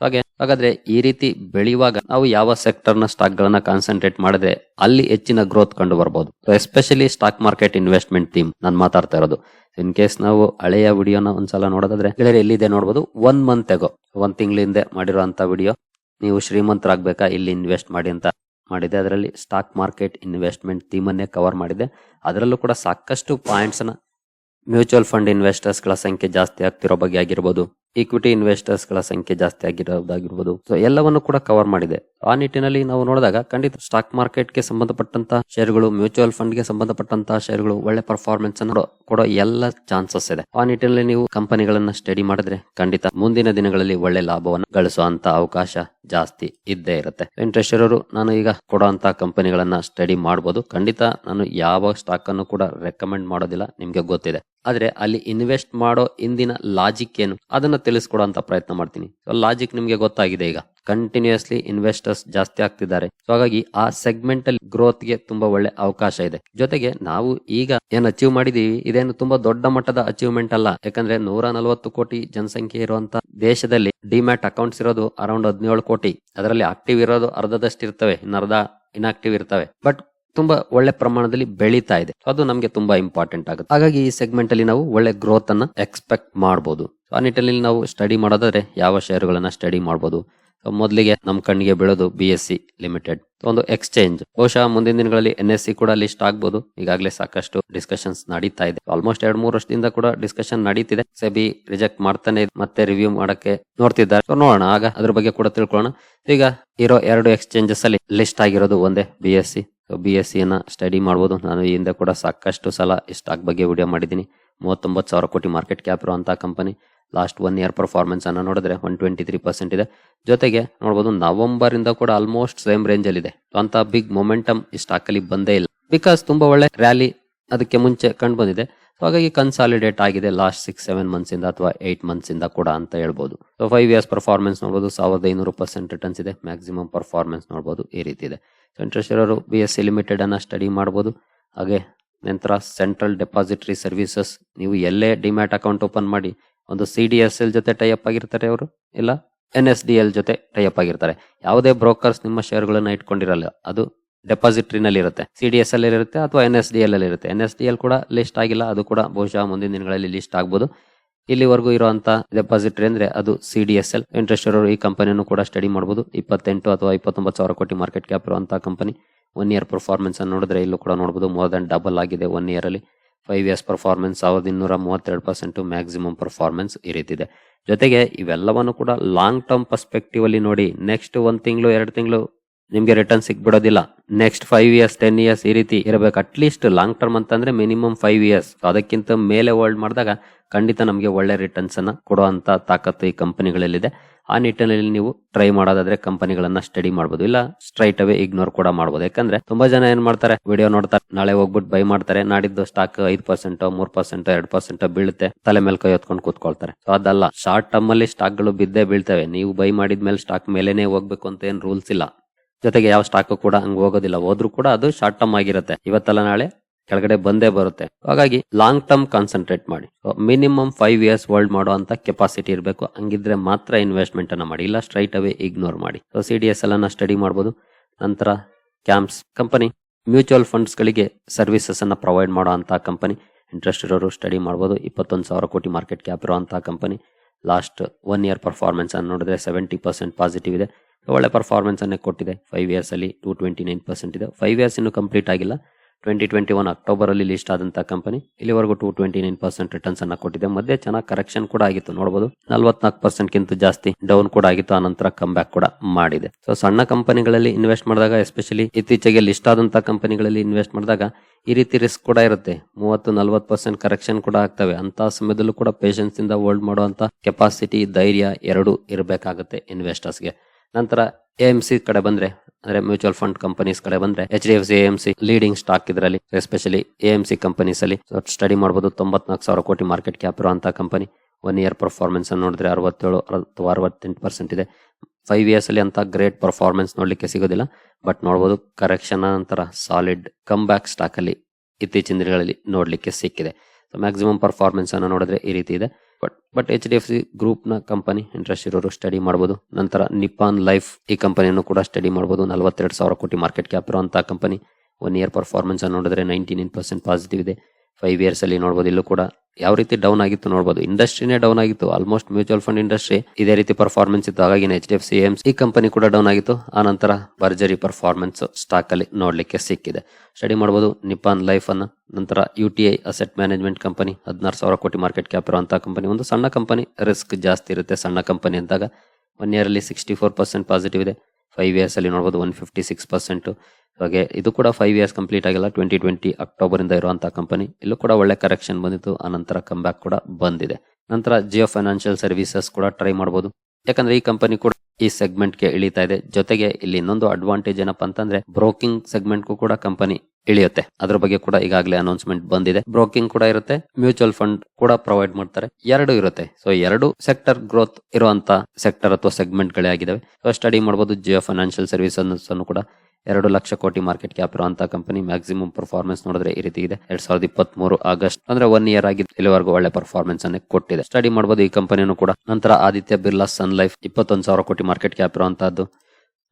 ಹಾಗೆ, ಹಾಗಾದ್ರೆ ಈ ರೀತಿ ಬೆಳೆಯುವಾಗ ನಾವು ಯಾವ ಸೆಕ್ಟರ್ನ ಸ್ಟಾಕ್ ಗಳನ್ನ ಕಾನ್ಸಂಟ್ರೇಟ್ ಮಾಡಿದ್ರೆ ಅಲ್ಲಿ ಹೆಚ್ಚಿನ ಗ್ರೋತ್ ಕಂಡು ಬರಬಹುದು especially stock market investment theme ನಾನು ಮಾತಾಡ್ತಾ ಇರೋದು. ಇನ್ ಕೇಸ್ ನಾವು ಹಳೆಯ ವಿಡಿಯೋನ ಒಂದ್ಸಲ ನೋಡೋದಾದ್ರೆ ಗೆಳೆಯರು ಎಲ್ಲಿದೆ ನೋಡಬಹುದು ಒನ್ ಮಂತ್ ಎಗೋ ಒಂದ್ ತಿಂಗಳಿಂದ ಮಾಡಿರುವಂತ ವಿಡಿಯೋ. ನೀವು ಶ್ರೀಮಂತರಾಗ್ಬೇಕಾ? ಇಲ್ಲಿ ಇನ್ವೆಸ್ಟ್ ಮಾಡಿ ಅಂತ ಮಾಡಿದೆ. ಅದರಲ್ಲಿ ಸ್ಟಾಕ್ ಮಾರ್ಕೆಟ್ ಇನ್ವೆಸ್ಟ್ಮೆಂಟ್ ಥೀಮನ್ನೇ ಕವರ್ ಮಾಡಿದೆ. ಅದರಲ್ಲೂ ಕೂಡ ಸಾಕಷ್ಟು ಪಾಯಿಂಟ್ಸ್ನ ಮ್ಯೂಚುವಲ್ ಫಂಡ್ ಇನ್ವೆಸ್ಟರ್ಸ್ಗಳ ಸಂಖ್ಯೆ ಜಾಸ್ತಿ ಆಗ್ತಿರೋ ಬಗ್ಗೆ ಆಗಿರ್ಬೋದು. ಈಕ್ವಿಟಿ ಇನ್ವೆಸ್ಟರ್ಸ್ಗಳ ಸಂಖ್ಯೆ ಜಾಸ್ತಿ ಆಗಿರೋದಾಗಿರ್ಬೋದು. ಸೊ ಎಲ್ಲವನ್ನು ಕೂಡ ಕವರ್ ಮಾಡಿದೆ. ಆ ನಿಟ್ಟಿನಲ್ಲಿ ನಾವು ನೋಡಿದಾಗ ಖಂಡಿತ ಸ್ಟಾಕ್ ಮಾರ್ಕೆಟ್ಗೆ ಸಂಬಂಧಪಟ್ಟಂತ ಶೇರ್ಗಳು ಮ್ಯೂಚುವಲ್ ಫಂಡ್ಗೆ ಸಂಬಂಧಪಟ್ಟಂತಹ ಶೇರ್ಗಳು ಒಳ್ಳೆ ಪರ್ಫಾರ್ಮೆನ್ಸ್ ಅನ್ನು ಕೊಡೋ ಎಲ್ಲ ಚಾನ್ಸಸ್ ಇದೆ. ಆ ನಿಟ್ಟಿನಲ್ಲಿ ನೀವು ಕಂಪನಿಗಳನ್ನ ಸ್ಟಡಿ ಮಾಡಿದ್ರೆ ಖಂಡಿತ ಮುಂದಿನ ದಿನಗಳಲ್ಲಿ ಒಳ್ಳೆ ಲಾಭವನ್ನು ಗಳಿಸುವಂತ ಅವಕಾಶ ಜಾಸ್ತಿ ಇದ್ದೇ ಇರುತ್ತೆ. ಇಂಟ್ರೆಸ್ಟ್ ಇರೋರು ನಾನು ಈಗ ಕೊಡುವಂತ ಕಂಪನಿಗಳನ್ನ ಸ್ಟಡಿ ಮಾಡಬಹುದು ಖಂಡಿತ ನಾನು ಯಾವ ಸ್ಟಾಕ್ ಅನ್ನು ಕೂಡ ರೆಕಮೆಂಡ್ ಮಾಡೋದಿಲ್ಲ. ನಿಮ್ಗೆ ಗೊತ್ತಿದೆ. ಆದ್ರೆ ಅಲ್ಲಿ ಇನ್ವೆಸ್ಟ್ ಮಾಡೋ ಇಂದಿನ ಲಾಜಿಕ್ ಏನು? ಅದನ್ನ ತಿಳಿಸ್ಕೊಡುವಂತ ಪ್ರಯತ್ನ ಮಾಡ್ತೀನಿ. ಲಾಜಿಕ್ ನಿಮ್ಗೆ ಗೊತ್ತಾಗಿದೆ ಈಗ. ಕಂಟಿನ್ಯೂಸ್ಲಿ ಇನ್ವೆಸ್ಟರ್ಸ್ ಜಾಸ್ತಿ ಆಗ್ತಿದ್ದಾರೆ. ಸೊ ಹಾಗಾಗಿ ಆ ಸೆಗ್ಮೆಂಟ್ ಅಲ್ಲಿ ಗ್ರೋತ್ಗೆ ತುಂಬಾ ಒಳ್ಳೆ ಅವಕಾಶ ಇದೆ. ಜೊತೆಗೆ ನಾವು ಈಗ ಏನ್ ಅಚೀವ್ ಮಾಡಿದೀವಿ, ಇದೇನು ತುಂಬಾ ದೊಡ್ಡ ಮಟ್ಟದ ಅಚೀವ್ಮೆಂಟ್ ಅಲ್ಲ. ಯಾಕಂದ್ರೆ ನೂರ ನಲವತ್ತು ಕೋಟಿ ಜನಸಂಖ್ಯೆ ಇರುವಂತ ದೇಶದಲ್ಲಿ ಡಿಮ್ಯಾಟ್ ಅಕೌಂಟ್ಸ್ ಇರೋದು ಅರೌಂಡ್ ಹದಿನೇಳು ಕೋಟಿ. ಅದರಲ್ಲಿ ಆಕ್ಟಿವ್ ಇರೋದು ಅರ್ಧದಷ್ಟು ಇರ್ತವೆ ಇನ್ನರ್ಧ ಅರ್ಧ ಇನ್ಆಕ್ಟಿವ್ ಇರ್ತವೆ. ಬಟ್ ತುಂಬಾ ಒಳ್ಳೆ ಪ್ರಮಾಣದಲ್ಲಿ ಬೆಳೀತಾ ಇದೆ. ಅದು ನಮಗೆ ತುಂಬಾ ಇಂಪಾರ್ಟೆಂಟ್ ಆಗುತ್ತೆ. ಹಾಗಾಗಿ ಈ ಸೆಗ್ಮೆಂಟ್ ಅಲ್ಲಿ ನಾವು ಒಳ್ಳೆ ಗ್ರೋತ್ ಅನ್ನ ಎಕ್ಸ್ಪೆಕ್ಟ್ ಮಾಡಬಹುದು ಆ ನಿಟ್ಟಿನಲ್ಲಿ ನಾವು ಸ್ಟಡಿ ಮಾಡೋದಾದ್ರೆ ಯಾವ ಶೇರುಗಳನ್ನ ಸ್ಟಡಿ ಮಾಡಬಹುದು ಮೊದಲಿಗೆ ನಮ್ಮ ಕಣ್ಣಿಗೆ ಬೀಳೋದು ಬಿ ಎಸ್ ಸಿ ಲಿಮಿಟೆಡ್ ಒಂದು ಎಕ್ಸ್ಚೇಂಜ್ ಬಹುಶಃ ಮುಂದಿನ ದಿನಗಳಲ್ಲಿ ಎನ್ ಎಸ್ ಸಿ ಕೂಡ ಲಿಸ್ಟ್ ಆಗ್ಬೋದು. ಈಗಾಗಲೇ ಸಾಕಷ್ಟು ಡಿಸ್ಕಷನ್ಸ್ ನಡೀತಾ ಇದೆ. ಆಲ್ಮೋಸ್ಟ್ ಎರಡ್, ಮೂರು ವರ್ಷದಿಂದ ಕೂಡ ಡಿಸ್ಕಷನ್ ನಡೀತಿದೆ. ಸೆಬಿ ರಿಜೆಕ್ಟ್ ಮಾಡ್ತಾನೆ ಮತ್ತೆ ರಿವ್ಯೂ ಮಾಡಕ್ಕೆ ನೋಡ್ತಿದ್ದಾರೆ. ನೋಡೋಣ. ಆಗ ಅದ್ರ ಬಗ್ಗೆ ಕೂಡ ತಿಳ್ಕೊಳ್ಳೋಣ. ಈಗ ಇರೋ ಎರಡು ಎಕ್ಸ್ಚೇಂಜಸ್ ಅಲ್ಲಿ ಲಿಸ್ಟ್ ಆಗಿರೋದು ಒಂದೇ B S C B S ಸಿಯನ್ನು study ಮಾಡ್ಬೋದು ನಾನು ಈ ಹಿಂದೆ ಕೂಡ ಸಾಕಷ್ಟು ಸಲ ಸ್ಟಾಕ್ ಬಗ್ಗೆ ವಿಡಿಯೋ ಮಾಡಿದ್ದೀನಿ. ಮೂವತ್ತೊಂಬತ್ತು ಸಾವಿರ ಕೋಟಿ ಮಾರ್ಕೆಟ್ ಕ್ಯಾಪ್ ಇರುವಂಥ company last one year performance ಅನ್ನ ನೋಡಿದ್ರೆ ಒನ್ ಟ್ವೆಂಟಿ ತ್ರೀ ಪರ್ಸೆಂಟ್ ಇದೆ. ಜೊತೆಗೆ ನೋಡ್ಬೋದು ನವಂಬರಿಂದ ಕೂಡ ಆಲ್ಮೋಸ್ಟ್ ಸೇಮ್ ರೇಂಜ್ ಅಲ್ಲಿ ಇದೆ ಅಂತ ಬಿಗ್ ಮೊಮೆಂಟಮ್ ಈ ಸ್ಟಾಕ್ ಅಲ್ಲಿ ಬಂದೇ ಇಲ್ಲ. ಬಿಕಾಸ್ ತುಂಬಾ ಒಳ್ಳೆ ರ್ಯಾಲಿ ಅದಕ್ಕೆ ಮುಂಚೆ ಕಂಡು ಬಂದಿದೆ. So, ಹಾಗಾಗಿ ಕನ್ಸಾಲಿಡೇಟ್ ಆಗಿದೆ ಲಾಸ್ಟ್ ಸಿಕ್ಸ್ ಸೆವೆನ್ ಮಂತ್ಸ್ ಇಂದ ಅಥವಾ ಏಟ್ ಮಂತ್ಸ್ ಇಂದ ಕೂಡ ಅಂತ ಹೇಳ್ಬೋದು. ಸೊ ಫೈವ್ ಇಯರ್ಸ್ ಪರ್ಫಾರ್ಮೆನ್ಸ್ ನೋಡಬಹುದು ಸಾವಿರದ ಐನೂರು ಪರ್ಸೆಂಟ್ ರಿಟರ್ನ್ಸ್ ಇದೆ. ಮ್ಯಾಕ್ಸಿಮಮ್ ಪರ್ಫಾರ್ಮೆನ್ಸ್ ನೋಡಬಹುದು ಈ ರೀತಿ ಇದೆ. ಸೊ ಇಂಟ್ರೆಸ್ಟ್ ಇರೋರು ಬಿ ಎಸ್ ಸಿ ಲಿಮಿಟೆಡ್ ಅನ್ನ ಸ್ಟಡಿ ಮಾಡಬಹುದು ಹಾಗೆ ನಂತರ ಸೆಂಟ್ರಲ್ ಡೆಪಾಸಿಟ್ರಿ ಸರ್ವಿಸಸ್ ನೀವು ಎಲ್ಲೇ ಡಿಮ್ಯಾಟ್ ಅಕೌಂಟ್ ಓಪನ್ ಮಾಡಿ, ಒಂದು ಸಿ ಡಿ ಎಸ್ ಎಲ್ ಜೊತೆ ಟೈಅಪ್ ಆಗಿರ್ತಾರೆ ಅವರು, ಇಲ್ಲ ಎನ್ ಎಸ್ ಡಿ ಎಲ್ ಜೊತೆ ಟೈಅಪ್ ಆಗಿರ್ತಾರೆ. ಯಾವುದೇ ಬ್ರೋಕರ್ಸ್ ನಿಮ್ಮ ಶೇರ್ಗಳನ್ನ ಇಟ್ಕೊಂಡಿರಲ್ಲ, ಅದು ಡೆಪಾಸಿಟ್ರಿನಲ್ಲಿ ಇರುತ್ತೆ ಸಿ ಡಿ ಎಸ್ ಅಲ್ಲಿ ಇರುತ್ತೆ ಅಥವಾ ಎನ್ ಎಸ್ ಡಿ ಎಲ್ ಅಲ್ಲಿ ಇರುತ್ತೆ ಎನ್ ಎಸ್ ಡಿ ಎಲ್ ಕೂಡ ಲಿಸ್ಟ್ ಆಗಿಲ್ಲ. ಅದು ಕೂಡ ಬಹುಶಃ ಮುಂದಿನ ದಿನಗಳಲ್ಲಿ ಲಿಸ್ಟ್ ಆಗ್ಬೋದು. ಇಲ್ಲಿವರೆಗೂ ಇರುವಂತ ಡೆಪಾಸಿಟ್ರಿ ಅಂದ್ರೆ ಅದು C D S L. Interest ಇರೋರು ಈ ಕಂಪನಿಯನ್ನು ಕೂಡ ಸ್ಟಡಿ ಮಾಡಬಹುದು ಇಪ್ಪತ್ತೆಂಟು ಅಥವಾ ಇಪ್ಪತ್ತೊಂಬತ್ತು ಸಾವಿರ ಕೋಟಿ ಮಾರ್ಕೆಟ್ ಕ್ಯಾಪ್ ಇರುವಂತಹ ಕಂಪನಿ. ಒನ್ ಇಯರ್ ಪರ್ಫಾರ್ಮೆನ್ಸ್ ಅನ್ನು ನೋಡಿದ್ರೆ ಇಲ್ಲೂ ಕೂಡ ನೋಡಬಹುದು ಮೋರ್ ದನ್ ಡಬಲ್ ಆಗಿದೆ ಒನ್ ಇಯರ್ ಅಲ್ಲಿ. ಫೈವ್ ಇಯರ್ಸ್ ಪರ್ಫಾರ್ಮೆನ್ಸ್, ಸಾವಿರದ ಇನ್ನೂರ ಮೂವತ್ತೆರಡು ಪರ್ಸೆಂಟ್ ಮ್ಯಾಕ್ಸಿಮಮ್ ಪರ್ಫಾರ್ಮೆನ್ಸ್ ಈ ರೀತಿ ಇದೆ. ಜೊತೆಗೆ ಇವೆಲ್ಲವನ್ನು ಕೂಡ ಲಾಂಗ್ ಟರ್ಮ್ ಪರ್ಸ್ಪೆಕ್ಟಿವ್ ಅಲ್ಲಿ ನೋಡಿ ನೆಕ್ಸ್ಟ್ ಒಂದ್ ತಿಂಗಳು, ಎರಡು ತಿಂಗಳು ನಿಮ್ಗೆ return ಸಿಕ್ಬಿಡೋದಿಲ್ಲ. Next five years ten years ಈ ರೀತಿ ಇರಬೇಕು. ಅಟ್ಲೀಸ್ಟ್ ಲಾಂಗ್ ಟರ್ಮ್ ಅಂತಂದ್ರೆ ಮಿನಿಮಮ್ ಫೈವ್ ಇಯರ್ಸ್ ಅದಕ್ಕಿಂತ ಮೇಲೆ ಹೋಲ್ಡ್ ಮಾಡಿದಾಗ ಖಂಡಿತ ನಮಗೆ ಒಳ್ಳೆ ರಿಟರ್ನ್ಸ್ ಅನ್ನ ಕೊಡುವಂತ ತಾಕತ್ತು ಈ ಕಂಪನಿಗಳಲ್ಲಿದೆ. ಆ ನಿಟ್ಟಿನಲ್ಲಿ ನೀವು ಟ್ರೈ ಮಾಡೋದಾದ್ರೆ ಕಂಪನಿಗಳನ್ನ ಸ್ಟಡಿ ಮಾಡಬಹುದು ಇಲ್ಲ ಸ್ಟ್ರೈಟ್ ಅವೇ ಇಗ್ನೋರ್ ಕೂಡ ಮಾಡಬಹುದು ಯಾಕಂದ್ರೆ ತುಂಬಾ ಜನ ಏನ್ ಮಾಡ್ತಾರೆ ವಿಡಿಯೋ ನೋಡ್ತಾರೆ ನಾಳೆ ಹೋಗ್ಬಿಟ್ಟು ಬೈ ಮಾಡ್ತಾರೆ. ನಾಡಿದ್ದು ಸ್ಟಾಕ್ ಐದ್ ಪರ್ಸೆಂಟ್ ಮೂರ್ ಪರ್ಸೆಂಟ್ ಎರಡ್ ಪರ್ಸೆಂಟ್ ಬೀಳುತ್ತೆ. ತಲೆ ಮೇಲೆ ಕೈ ಹೊತ್ಕೊಂಡು ಕೂತ್ಕೊಳ್ತಾರೆ. ಸೊ ಅದಲ್ಲ. ಶಾರ್ಟ್ ಟರ್ಮ್ ಅಲ್ಲಿ ಸ್ಟಾಕ್ಗಳು ಬಿದ್ದೇ ಬೀಳ್ತವೆ. ನೀವು ಬೈ ಮಾಡಿದ್ಮೇಲೆ ಸ್ಟಾಕ್ ಮೇಲೆನೆ ಹೋಗ್ಬೇಕು ಅಂತ ಏನ್ ರೂಲ್ಸ್ ಇಲ್ಲ. ಜೊತೆಗೆ ಯಾವ ಸ್ಟಾಕ್ ಕೂಡ ಹಂಗ್ ಹೋಗೋದಿಲ್ಲ. ಹೋದ್ರು ಕೂಡ ಅದು ಶಾರ್ಟ್ ಟರ್ಮ್ ಆಗಿರುತ್ತೆ. ಇವತ್ತಲ್ಲ ನಾಳೆ ಕೆಳಗಡೆ ಬಂದೇ ಬರುತ್ತೆ. ಹಾಗಾಗಿ ಲಾಂಗ್ ಟರ್ಮ್ ಕಾನ್ಸಂಟ್ರೇಟ್ ಮಾಡಿ. ಮಿನಿಮಮ್ ಫೈವ್ ಇಯರ್ಸ್ ಹೋಲ್ಡ್ ಮಾಡೋ ಅಂತ ಕೆಪಾಸಿಟಿ ಇರಬೇಕು. ಹಂಗಿದ್ರೆ ಮಾತ್ರ ಇನ್ವೆಸ್ಟ್ಮೆಂಟ್ ಅನ್ನ ಮಾಡಿ. ಇಲ್ಲ ಸ್ಟ್ರೈಟ್ ಅವೇ ಇಗ್ನೋರ್ ಮಾಡಿ. So C D S L ಅನ್ನ ಸ್ಟಡಿ ಮಾಡಬಹುದು ನಂತರ ಕ್ಯಾಂಪ್ಸ್ ಕಂಪನಿ ಮ್ಯೂಚುವಲ್ ಫಂಡ್ಸ್ ಗಳಿಗೆ ಸರ್ವಿಸಸ್ ಅನ್ನ ಪ್ರೊವೈಡ್ ಮಾಡೋ ಅಂತ ಕಂಪನಿ ಇಂಟ್ರೆಸ್ಟ್ ಇರೋರು ಸ್ಟಡಿ ಮಾಡಬಹುದು ಇಪ್ಪತ್ತೊಂದು ಸಾವಿರ ಕೋಟಿ ಮಾರ್ಕೆಟ್ ಕ್ಯಾಪ್ ಇರುವಂತಹ company last one year performance ಅನ್ನು ನೋಡಿದ್ರೆ ಸೆವೆಂಟಿ ಪರ್ಸೆಂಟ್ ಪಾಸಿಟಿವ್ ಇದೆ. ಒಳ್ಳೆ ಪರ್ಫಾರ್ಮೆನ್ಸ್ ಅನ್ನೇ ಕೊಟ್ಟಿದೆ. ಫೈವ್ ಇಯರ್ಸ್ ಅಲ್ಲಿ ಟೂ ಟ್ವೆಂಟಿ ನೈನ್ ಪರ್ಸೆಂಟ್ ಇದೆ. ಫೈವ್ ಇಯರ್ಸ್ ಇನ್ನು ಕಂಪ್ಲೀಟ್ ಆಗಿಲ್ಲ. ಟ್ವೆಂಟಿ ಟ್ವೆಂಟಿ ಒನ್ ಅಕ್ಟೋಬರ್ ಅಲ್ಲಿ ಲಿಸ್ಟ್ ಆದಂತ ಕಂಪನಿ ಇಲ್ಲಿವರೆಗೂ two twenty nine percent returns ಅನ್ನ ಕೊಟ್ಟಿದೆ. ಮಧ್ಯೆ ಚೆನ್ನಾಗಿ ಕರೆಕ್ಷನ್ ಕೂಡ ಆಗಿತ್ತು. ನೋಡಬಹುದು ನಲ್ವತ್ನಾಲ್ಕು ಪರ್ಸೆಂಟ್ ಗಿಂತ ಜಾಸ್ತಿ ಡೌನ್ ಕೂಡ ಆಗಿತ್ತು. ಆನಂತರ ಕಮ್ ಬ್ಯಾಕ್ ಕೂಡ ಮಾಡಿದೆ. ಸೊ ಸಣ್ಣ ಕಂಪನಿಗಳಲ್ಲಿ ಇನ್ವೆಸ್ಟ್ ಮಾಡಿದಾಗ ಎಸ್ಪೆಷಲಿ ಇತ್ತೀಚೆಗೆ ಲಿಸ್ಟ್ ಆದಂತ ಕಂಪನಿಗಳಲ್ಲಿ ಇನ್ವೆಸ್ಟ್ ಮಾಡಿದಾಗ, ಈ ರೀತಿ ರಿಸ್ಕ್ ಕೂಡ ಇರುತ್ತೆ. ಮೂವತ್ತು ನಲ್ವತ್ತು ಪರ್ಸೆಂಟ್ ಕರೆಕ್ಷನ್ ಕೂಡ ಆಗ್ತವೆ. ಅಂತ ಸಮಯದಲ್ಲೂ ಕೂಡ ಪೇಷನ್ಸ್ ಇಂದ ಹೋಲ್ಡ್ ಮಾಡುವಂತ ಕೆಪಾಸಿಟಿ ಧೈರ್ಯ ಎರಡು ಇರಬೇಕಾಗುತ್ತೆ ಇನ್ವೆಸ್ಟರ್ಸ್ಗೆ ನಂತರ ಎ ಎಂ ಸಿ ಕಡೆ ಬಂದ್ರೆ, ಅಂದ್ರೆ ಮ್ಯೂಚುವಲ್ ಫಂಡ್ ಕಂಪನೀಸ್ ಕಡೆ ಬಂದ್ರೆ H D F C M C leading stock ಇದರಲ್ಲಿ especially A M C companies ಅಲ್ಲಿ. ಸ್ಟಡಿ ಮಾಡಬಹುದು ತೊಂಬತ್ನಾಲ್ಕು ಸಾವಿರ ಕೋಟಿ ಮಾರ್ಕೆಟ್ ಕ್ಯಾಪ್ ಇರುವಂತಹ ಕಂಪನಿ ಒನ್ ಇಯರ್ ಪರ್ಫಾರ್ಮೆನ್ಸ್ ಅನ್ನು ನೋಡಿದ್ರೆ ಅರವತ್ತೇಳು ಅಥವಾ ಅರವತ್ತೆಂಟು ಪರ್ಸೆಂಟ್ ಇದೆ. ಫೈವ್ ಇಯರ್ಸ್ ಅಲ್ಲಿ ಅಂತ ಗ್ರೇಟ್ ಪರ್ಫಾರ್ಮೆನ್ಸ್ ನೋಡ್ಲಿಕ್ಕೆ ಸಿಗೋದಿಲ್ಲ. ಬಟ್ ನೋಡಬಹುದು ಕರೆಕ್ಷನ್ ನಂತರ ಸಾಲಿಡ್ ಕಮ್ ಬ್ಯಾಕ್ ಸ್ಟಾಕ್ ಅಲ್ಲಿ ಇತ್ತೀಚಿನ ದಿನಗಳಲ್ಲಿ ನೋಡ್ಲಿಕ್ಕೆ ಸಿಕ್ಕಿದೆ. ಮ್ಯಾಕ್ಸಿಮಮ್ ಪರ್ಫಾರ್ಮೆನ್ಸ್ ಅನ್ನು ನೋಡಿದ್ರೆ ಈ ರೀತಿ ಇದೆ. But but H D F C ಗ್ರೂಪ್ನ ಕಂಪನಿ ಇಂಟ್ರೆಸ್ಟ್ ಇರೋರು ಸ್ಟಡಿ ಮಾಡಬಹುದು ನಂತರ ನಿಪಾನ್ ಲೈಫ್ ಈ ಕಂಪನಿಯನ್ನು ಕೂಡ ಸ್ಟಡಿ ಮಾಡಬಹುದು ನಲವತ್ತೆರಡು ಸಾವಿರ ಕೋಟಿ ಮಾರ್ಕೆಟ್ ಕ್ಯಾಪ್ ಇರುವಂತಹ ಕಂಪನಿ ಒನ್ ಇಯರ್ ಪರ್ಫಾರ್ಮೆನ್ಸ್ ನೋಡಿದ್ರೆ ನೈಂಟಿ ನೈನ್ ಪರ್ಸೆಂಟ್ ಪಾಸಿಟಿವ್ ಇದೆ. ಫೈವ್ ಇಯರ್ಸಲ್ಲಿ ಅಲ್ಲಿ ನೋಡಬಹುದು ಇಲ್ಲೂ ಕೂಡ ಯಾವ ರೀತಿ ಡೌನ್ ಆಗಿತ್ತು ನೋಡಬಹುದು ಇಂಡಸ್ಟ್ರಿನೇ ಡೌನ್ ಆಗಿತ್ತು. ಆಲ್ಮೋಸ್ಟ್ ಮ್ಯೂಚುವಲ್ ಫಂಡ್ ಇಂಡಸ್ಟ್ರಿ ಇದೇ ರೀತಿ ಪರ್ಫಾರ್ಮೆನ್ಸ್ ಇತ್ತು. ಹಾಗಾಗಿ H D F C AMC ಈ ಕಂಪನಿ ಕೂಡ ಡೌನ್ ಆಗಿತ್ತು. ಆ ನಂತರ ಭರ್ಜರಿ ಪರ್ಫಾರ್ಮೆನ್ಸ್ ಸ್ಟಾಕ್ ಅಲ್ಲಿ ನೋಡ್ಲಿಕ್ಕೆ ಸಿಕ್ಕಿದೆ. ಸ್ಟಡಿ ಮಾಡಬಹುದು ನಿಪಾನ್ ಲೈಫ್ ಅನ್ನ. ನಂತರ U T I asset management company ಹದಿನಾರು ಸಾವಿರ ಕೋಟಿ ಮಾರ್ಕೆಟ್ ಕ್ಯಾಪ್ ಇರುವಂತಹ ಕಂಪನಿ ಒಂದು ಸಣ್ಣ ಕಂಪನಿ ರಿಸ್ಕ್ ಜಾಸ್ತಿ ಇರುತ್ತೆ ಸಣ್ಣ ಕಂಪನಿ ಅಂದಾಗ. ಒನ್ ಇಯರ್ ಅಲ್ಲಿ ಸಿಕ್ಸ್ಟಿ ಫೋರ್ ಪರ್ಸೆಂಟ್ ಪಾಸಿಟಿವ್ ಇದೆ. ಫೈವ್ ಇಯರ್ಸ್ ಅಲ್ಲಿ ನೋಡಬಹುದು ಒನ್ ಫಿಫ್ಟಿ ಸಿಕ್ಸ್ ಪರ್ಸೆಂಟ್ ಹಾಗೆ ಇದು ಕೂಡ ಫೈವ್ ಇಯರ್ಸ್ ಕಂಪ್ಲೀಟ್ ಆಗಿಲ್ಲ ಟ್ವೆಂಟಿ ಟ್ವೆಂಟಿ ಅಕ್ಟೋಬರ್ ಇಂದ ಇರುವಂತಹ ಕಂಪನಿ ಇಲ್ಲೂ ಕೂಡ ಒಳ್ಳೆ ಕರೆಕ್ಷನ್ ಬಂದಿತ್ತು ಆ ನಂತರ ಕಮ್ ಬ್ಯಾಕ್ ಕೂಡ ಬಂದಿದೆ. ನಂತರ ಜಿಯೋ ಫೈನಾನ್ಷಿಯಲ್ ಸರ್ವಿಸಸ್ ಕೂಡ ಟ್ರೈ ಮಾಡಬಹುದು ಯಾಕಂದ್ರೆ ಈ ಕಂಪನಿ ಕೂಡ ಈ ಸೆಗ್ಮೆಂಟ್ಗೆ ಇಳಿತಾ ಇದೆ. ಜೊತೆಗೆ ಇಲ್ಲಿ ಇನ್ನೊಂದು ಅಡ್ವಾಂಟೇಜ್ ಏನಪ್ಪಾ ಅಂತಂದ್ರೆ ಬ್ರೋಕಿಂಗ್ ಸೆಗ್ಮೆಂಟ್ ಕೂಡ ಕಂಪನಿ ಇಳಿಯುತ್ತೆ. ಅದ್ರ ಬಗ್ಗೆ ಕೂಡ ಈಗಾಗಲೇ ಅನೌನ್ಸ್ಮೆಂಟ್ ಬಂದಿದೆ. ಬ್ರೋಕಿಂಗ್ ಕೂಡ ಇರುತ್ತೆ ಮ್ಯೂಚುವಲ್ ಫಂಡ್ ಕೂಡ ಪ್ರೊವೈಡ್ ಮಾಡ್ತಾರೆ. ಎರಡು ಇರುತ್ತೆ. ಸೊ ಎರಡು ಸೆಕ್ಟರ್ ಗ್ರೋತ್ ಇರುವಂತ ಸೆಕ್ಟರ್ ಅಥವಾ ಸೆಗ್ಮೆಂಟ್ ಗಳೇ ಆಗಿದಾವೆ. ಸ್ಟಡಿ ಮಾಡಬಹುದು ಜಿಯೋ ಫೈನಾನ್ಷಿಯಲ್ ಸರ್ವಿಸ್ ಅನ್ನು ಕೂಡ ಎರಡು ಲಕ್ಷ ಕೋಟಿ ಮಾರ್ಕೆಟ್ ಕ್ಯಾಪ್ ಇರುವಂತಹ ಕಂಪನಿ ಮ್ಯಾಕ್ಸಿಮಮ್ ಪರ್ಫಾರ್ಮೆನ್ಸ್ ನೋಡಿದ್ರೆ ಈ ರೀತಿ ಇದೆ. ಎರಡ್ ಸಾವಿರದ ಇಪ್ಪತ್ತ್ ಮೂರು ಆಗಸ್ಟ್ ಅಂದ್ರೆ ಒನ್ ಇಯರ್ ಆಗಿ ಇಲ್ಲಿವರೆಗೂ ಒಳ್ಳೆ ಪರ್ಫಾರ್ಮೆನ್ಸ್ ಅನ್ನು ಕೊಟ್ಟಿದೆ. ಸ್ಟಡಿ ಮಾಡಬಹುದು ಈ ಕಂಪನಿಯನ್ನು ಕೂಡ. ನಂತರ ಆದಿತ್ಯ ಬಿರ್ಲಾ ಸನ್ ಲೈಫ್ ಇಪ್ಪತ್ತೊಂದು ಸಾವಿರ ಕೋಟಿ ಮಾರ್ಕೆಟ್ ಕ್ಯಾಪ್ ಇರುವಂತಹದ್ದು.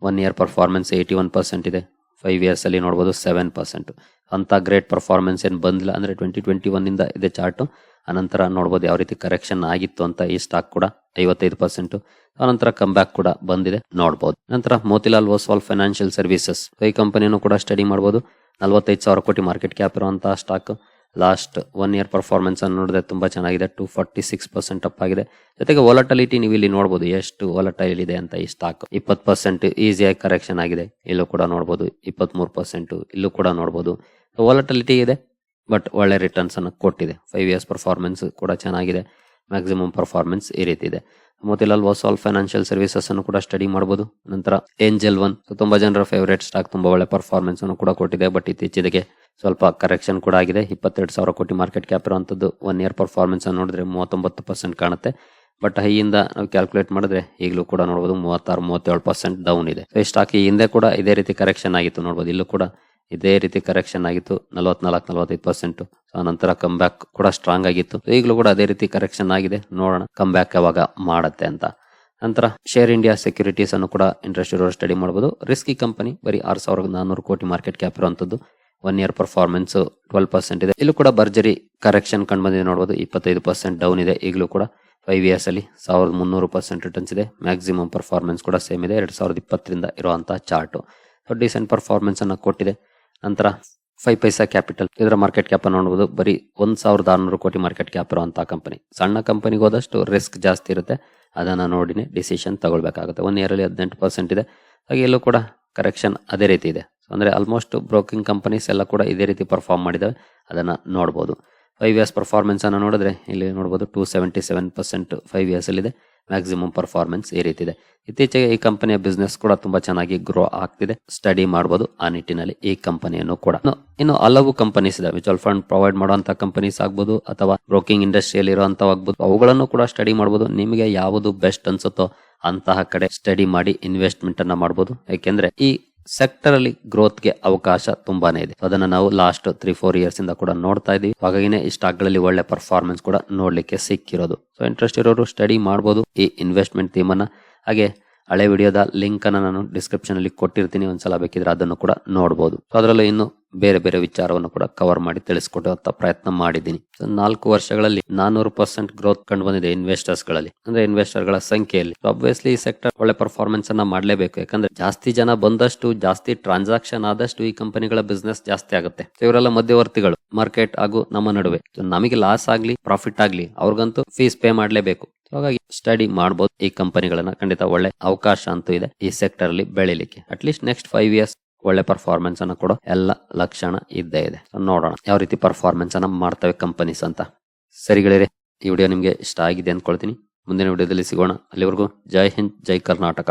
One year performance eighty one percent ಇದೆ. ಫೈವ್ ಇಯರ್ಸ್ ಅಲ್ಲಿ ನೋಡಬಹುದು ಸೆವೆನ್ ಪರ್ಸೆಂಟ್ ಅಂತ ಗ್ರೇಟ್ ಪರ್ಫಾರ್ಮೆನ್ಸ್ ಏನು ಬಂದಿಲ್ಲ ಅಂದ್ರೆ ಟ್ವೆಂಟಿ ಟ್ವೆಂಟಿ ಒನ್ ಇಂದ ಇದೆ ಚಾರ್ಟ್ ಅನಂತರ ನೋಡಬಹುದು ಯಾವ ರೀತಿ ಕರೆಕ್ಷನ್ ಆಗಿತ್ತು ಅಂತ ಈ ಸ್ಟಾಕ್ ಕೂಡ ಐವತ್ತೈದು ಪರ್ಸೆಂಟ್ ಅನಂತರ ಕಮ್ ಬ್ಯಾಕ್ ಕೂಡ ಬಂದಿದೆ ನೋಡಬಹುದು ನಂತರ ಮೋತಿಲಾಲ್ ಓಸ್ವಾಲ್ ಫೈನಾನ್ಷಿಯಲ್ ಸರ್ವಿಸಸ್ ಈ ಕಂಪನಿಯನ್ನು ಕೂಡ ಸ್ಟಡಿ ಮಾಡಬಹುದು ನಲವತ್ತೈದು ಸಾವಿರ ಕೋಟಿ ಮಾರ್ಕೆಟ್ ಕ್ಯಾಪ್ ಇರುವಂತಹ stock last one year performance ಅನ್ನು ನೋಡಿದ್ರೆ ತುಂಬಾ ಚೆನ್ನಾಗಿದೆ. Two forty six percent up ಆಗಿದೆ. ಜೊತೆಗೆ ವಾಲಟಲಿಟಿ ನೀವು ಇಲ್ಲಿ ನೋಡಬಹುದು ಎಷ್ಟು ವಾಲಟೈಲ್ ಇದೆ ಅಂತ ಈ ಸ್ಟಾಕ್ ಇಪ್ಪತ್ತು ಪರ್ಸೆಂಟ್ ಈಸಿಯಾಗಿ ಕರೆಕ್ಷನ್ ಆಗಿದೆ. ಇಲ್ಲೂ ಕೂಡ ನೋಡಬಹುದು ಇಪ್ಪತ್ತ್ ಮೂರು ಪರ್ಸೆಂಟ್ ಇಲ್ಲೂ ಕೂಡ ನೋಡಬಹುದು ವಾಲಟಲಿಟಿ ಇದೆ ಬಟ್ ಒಳ್ಳೆ ರಿಟರ್ನ್ಸ್ ಅನ್ನು ಕೊಟ್ಟಿದೆ. ಫೈವ್ ಇಯರ್ಸ್ ಪರ್ಫಾರ್ಮೆನ್ಸ್ ಕೂಡ ಚೆನ್ನಾಗಿದೆ. ಮ್ಯಾಕ್ಸಿಮಮ್ ಪರ್ಫಾರ್ಮೆನ್ಸ್ ಈ ರೀತಿ ಇದೆ. ಮೋತಿಲಾಲ್ ವಾಸಾಲ್ ಫೈನಾನ್ಷಿಯಲ್ ಸರ್ವಿಸಸ್ ಅನ್ನು ಕೂಡ ಸ್ಟಡಿ ಮಾಡಬಹುದು ನಂತರ ಏಂಜಲ್ ಒನ್. ತುಂಬಾ ಜನರ ಫೇವರೇಟ್ ಸ್ಟಾಕ್ ತುಂಬಾ ಒಳ್ಳೆ ಪರ್ಫಾರ್ಮೆನ್ಸ್ ಅನ್ನು ಕೂಡ ಕೊಟ್ಟಿದೆ. ಬಟ್ ಇತ್ತೀಚೆಗೆ ಸ್ವಲ್ಪ ಕರೆಕ್ಷನ್ ಕೂಡ ಆಗಿದೆ. ಇಪ್ಪತ್ತೆರಡು ಸಾವಿರ ಕೋಟಿ ಮಾರ್ಕೆಟ್ ಕ್ಯಾಪ್ ಇರುವಂಥದ್ದು ಒನ್ ಇಯರ್ ಪರ್ಫಾರ್ಮೆನ್ಸ್ ಅನ್ನು ನೋಡಿದ್ರೆ ಮೂವತ್ತೊಂಬತ್ತು ಪರ್ಸೆಂಟ್ ಕಾಣುತ್ತೆ. ಬಟ್ ಹೈಯಿಂದ ನಾವು ಕ್ಯಾಲ್ಕುಲೇಟ್ ಮಾಡಿದ್ರೆ ಈಗಲೂ ಕೂಡ ನೋಡಬಹುದು ಮೂವತ್ತಾರು, ಮೂವತ್ತೇಳು ಪರ್ಸೆಂಟ್ ಡೌನ್ ಇದೆ. ಈ ಸ್ಟಾಕ್ ಈ ಹಿಂದೆ ಕೂಡ ಇದೇ ರೀತಿ ಕರೆಕ್ಷನ್ ಆಗಿತ್ತು ನೋಡಬಹುದು ಇಲ್ಲೂ ಕೂಡ ಇದೇ ರೀತಿ ಕರೆಕ್ಷನ್ ಆಗಿತ್ತು, ನಲವತ್ನಾಲ್ಕು, ನಲವತ್ತೈದು ಪರ್ಸೆಂಟ್ ನಂತರ ಕಮ್ ಬ್ಯಾಕ್ ಕೂಡ ಸ್ಟ್ರಾಂಗ್ ಆಗಿತ್ತು. ಈಗಲೂ ಕೂಡ ಅದೇ ರೀತಿ ಕರೆಕ್ಷನ್ ಆಗಿದೆ. ನೋಡೋಣ ಕಮ್ ಬ್ಯಾಕ್ ಯಾವಾಗ ಮಾಡುತ್ತೆ ಅಂತ. ನಂತರ ಶೇರ್ ಇಂಡಿಯಾ ಸೆಕ್ಯೂರಿಟೀಸ್ ಅನ್ನು ಕೂಡ ಇಂಟ್ರೆಸ್ಟ್ ಇರೋರು ಸ್ಟಡಿ ಮಾಡಬಹುದು ರಿಸ್ಕಿ ಕಂಪನಿ ಬರೀ ಆರು ಸಾವಿರದ ನಾನ್ನೂರು ಕೋಟಿ ಮಾರ್ಕೆಟ್ ಕ್ಯಾಪ್ ಇರುವಂತದ್ದು. One year performance twelve percent ಇದೆ. ಇಲ್ಲೂ ಕೂಡ ಭರ್ಜರಿ ಕರೆಕ್ಷನ್ ಕಂಡು ಬಂದಿದೆ ನೋಡಬಹುದು ಇಪ್ಪತ್ತೈದು ಪರ್ಸೆಂಟ್ ಡೌನ್ ಇದೆ. ಈಗಲೂ ಕೂಡ ಫೈವ್ ಇಯರ್ಸ್ ಅಲ್ಲಿ ಸಾವಿರದ ಮುನ್ನೂರು ಪರ್ಸೆಂಟ್ ರಿಟರ್ನ್ಸ್ ಇದೆ. ಮ್ಯಾಕ್ಸಿಮಮ್ ಪರ್ಫಾರ್ಮೆನ್ಸ್ ಕೂಡ ಸೇಮ್ ಇದೆ. ಎರಡು ಸಾವಿರದ ಇಪ್ಪತ್ತರಿಂದ ಇರುವಂತಹ ಚಾರ್ಟ್ ಸೊ ಡಿಸೆಂಟ್ ಪರ್ಫಾರ್ಮೆನ್ಸ್ ಅನ್ನು ಕೊಟ್ಟಿದೆ. ನಂತರ ಫೈವ್ ಪೈಸಾ ಕ್ಯಾಪಿಟಲ್ ಇದರ ಮಾರ್ಕೆಟ್ ಕ್ಯಾಪ್ ನೋಡಬಹುದು ಬರೀ ಒಂದ್ ಸಾವಿರದ ಆರ್ನೂರು ಕೋಟಿ ಮಾರ್ಕೆಟ್ ಕ್ಯಾಪ್ ಇರುವಂತಹ ಕಂಪನಿ ಸಣ್ಣ ಕಂಪನಿಗೆ ಹೋದಷ್ಟು ರಿಸ್ಕ್ ಜಾಸ್ತಿ ಇರುತ್ತೆ. ಅದನ್ನ ನೋಡಿನೇ ಡಿಸಿಷನ್ ತಗೊಳ್ಬೇಕಾಗುತ್ತೆ. ಒನ್ ಇಯರ್ ಅಲ್ಲಿ ಹದಿನೆಂಟು ಪರ್ಸೆಂಟ್ ಇದೆ. ಹಾಗೆ ಎಲ್ಲೂ ಕೂಡ ಕರೆಕ್ಷನ್ ಅದೇ ರೀತಿ ಇದೆ. ಅಂದ್ರೆ ಆಲ್ಮೋಸ್ಟ್ ಬ್ರೋಕಿಂಗ್ ಕಂಪನೀಸ್ ಎಲ್ಲ ಕೂಡ ಇದೇ ರೀತಿ ಪರ್ಫಾರ್ಮ್ ಮಾಡಿದ್ದಾವೆ ಅದನ್ನು ನೋಡ್ಬೋದು. ಫೈವ್ ಇಯರ್ಸ್ ಪರ್ಫಾರ್ಮೆನ್ಸನ್ನು ನೋಡಿದ್ರೆ ಇಲ್ಲಿ ನೋಡ್ಬೋದು two seventy seven percent five ಇಯರ್ಸಲ್ಲಿದೆ maximum performance ಈ ರೀತಿ ಇದೆ ಇತ್ತೀಚೆಗೆ ಈ ಕಂಪನಿಯ ಬಿಸ್ನೆಸ್ ಕೂಡ ತುಂಬಾ ಚೆನ್ನಾಗಿ ಗ್ರೋ ಆಗ್ತಿದೆ. ಸ್ಟಡಿ ಮಾಡಬಹುದು ಆ ನಿಟ್ಟಿನಲ್ಲಿ ಈ ಕಂಪನಿಯನ್ನು ಕೂಡ. ಇನ್ನು- ಹಲವು ಕಂಪನೀಸ್ ಇದೆ. ಮ್ಯೂಚುವಲ್ ಫಂಡ್ ಪ್ರೊವೈಡ್ ಮಾಡುವಂತ ಕಂಪನೀಸ್ ಆಗ್ಬೋದು ಅಥವಾ ಬ್ರೋಕಿಂಗ್ ಇಂಡಸ್ಟ್ರಿಯಲ್ಲಿ ಇರುವಂತ ಆಗ್ಬೋದು. ಅವುಗಳನ್ನು ಕೂಡ ಸ್ಟಡಿ ಮಾಡಬಹುದು ನಿಮಗೆ ಯಾವುದು ಬೆಸ್ಟ್ ಅನ್ಸುತ್ತೋ ಅಂತಹ ಕಡೆ ಸ್ಟಡಿ ಮಾಡಿ ಇನ್ವೆಸ್ಟ್ಮೆಂಟ್ ಅನ್ನ ಮಾಡಬಹುದು ಯಾಕೆಂದ್ರೆ ಈ ಸೆಕ್ಟರ್ ಅಲ್ಲಿ ಗ್ರೋತ್ಗೆ ಅವಕಾಶ ತುಂಬಾನೇ ಇದೆ. ಅದನ್ನ ನಾವು ಲಾಸ್ಟ್ ತ್ರೀ ಫೋರ್ ಇಯರ್ಸ್ ಇಂದ ಕೂಡ ನೋಡ್ತಾ ಇದೀವಿ ಹಾಗಾಗಿನೇ ಈ ಸ್ಟಾಕ್ಗಳಲ್ಲಿ ಒಳ್ಳೆ ಪರ್ಫಾರ್ಮೆನ್ಸ್ ಕೂಡ ನೋಡ್ಲಿಕ್ಕೆ ಸಿಕ್ಕಿರೋದು. ಸೊ ಇಂಟ್ರೆಸ್ಟ್ ಇರೋರು ಸ್ಟಡಿ ಮಾಡಬಹುದು ಈ ಇನ್ವೆಸ್ಟ್ಮೆಂಟ್ ಥೀಮ್ ಅನ್ನ. ಹಾಗೆ ಹಳೆ ವಿಡಿಯೋದ ಲಿಂಕ್ ಅನ್ನ ನಾನು ಡಿಸ್ಕ್ರಿಪ್ಷನ್ ಅಲ್ಲಿ ಕೊಟ್ಟಿರ್ತೀನಿ, ಒಂದ್ಸಲ ಬೇಕಿದ್ರೆ ಅದನ್ನು ಕೂಡ ನೋಡಬಹುದು ಅದರಲ್ಲೂ ಇನ್ನು ಬೇರೆ ಬೇರೆ ವಿಚಾರವನ್ನು ಕೂಡ ಕವರ್ ಮಾಡಿ ತಿಳಿಸ್ಕೊಡುವಂತ ಪ್ರಯತ್ನ ಮಾಡಿದ್ದೀನಿ. ನಾಲ್ಕು ವರ್ಷಗಳಲ್ಲಿ ನಾನೂರು ಪರ್ಸೆಂಟ್ ಗ್ರೋತ್ ಕಂಡು ಬಂದಿದೆ ಇನ್ವೆಸ್ಟರ್ಸ್ಗಳಲ್ಲಿ, ಅಂದ್ರೆ ಇನ್ವೆಸ್ಟರ್ಗಳ ಸಂಖ್ಯೆಯಲ್ಲಿ. ಆಬ್ವಿಯಸ್ಲಿ ಈ ಸೆಕ್ಟರ್ ಒಳ್ಳೆ ಪರ್ಫಾರ್ಮೆನ್ಸ್ ಅನ್ನ ಮಾಡಲೇಬೇಕು, ಯಾಕಂದ್ರೆ ಜಾಸ್ತಿ ಜನ ಬಂದಷ್ಟು, ಜಾಸ್ತಿ ಟ್ರಾನ್ಸಾಕ್ಷನ್ ಆದಷ್ಟು ಈ ಕಂಪನಿಗಳ ಬಿಸ್ನೆಸ್ ಜಾಸ್ತಿ ಆಗುತ್ತೆ. ಇವರೆಲ್ಲ ಮಧ್ಯವರ್ತಿಗಳು ಮಾರ್ಕೆಟ್ ಹಾಗೂ ನಮ್ಮ ನಡುವೆ. ನಮಗೆ ಲಾಸ್ ಆಗ್ಲಿ ಪ್ರಾಫಿಟ್ ಆಗ್ಲಿ, ಅವ್ರಿಗಂತೂ ಫೀಸ್ ಪೇ ಮಾಡಲೇಬೇಕು. ಹಾಗಾಗಿ ಸ್ಟಡಿ ಮಾಡಬಹುದು ಈ ಕಂಪನಿಗಳನ್ನ ಖಂಡಿತ ಒಳ್ಳೆ ಅವಕಾಶ ಅಂತೂ ಇದೆ ಈ ಸೆಕ್ಟರ್ ಅಲ್ಲಿ ಬೆಳಿಲಿಕ್ಕೆ. At least next five years ಒಳ್ಳೆ ಪರ್ಫಾರ್ಮೆನ್ಸ್ ಅನ್ನು ಕೊಡೋ ಎಲ್ಲ ಲಕ್ಷಣ ಇದ್ದೇ ಇದೆ. ನೋಡೋಣ ಯಾವ ರೀತಿ ಪರ್ಫಾರ್ಮೆನ್ಸ್ ಅನ್ನ ಮಾಡ್ತವೆ ಕಂಪನೀಸ್ ಅಂತ. ಸರಿಗಳಿರಿ ಈ ವಿಡಿಯೋ ನಿಮ್ಗೆ ಇಷ್ಟ ಆಗಿದೆ ಅಂದ್ಕೊಳ್ತೀನಿ. ಮುಂದಿನ ವಿಡಿಯೋದಲ್ಲಿ ಸಿಗೋಣ. ಅಲ್ಲಿವರೆಗೂ ಜೈ ಹಿಂದ್, ಜೈ ಕರ್ನಾಟಕ.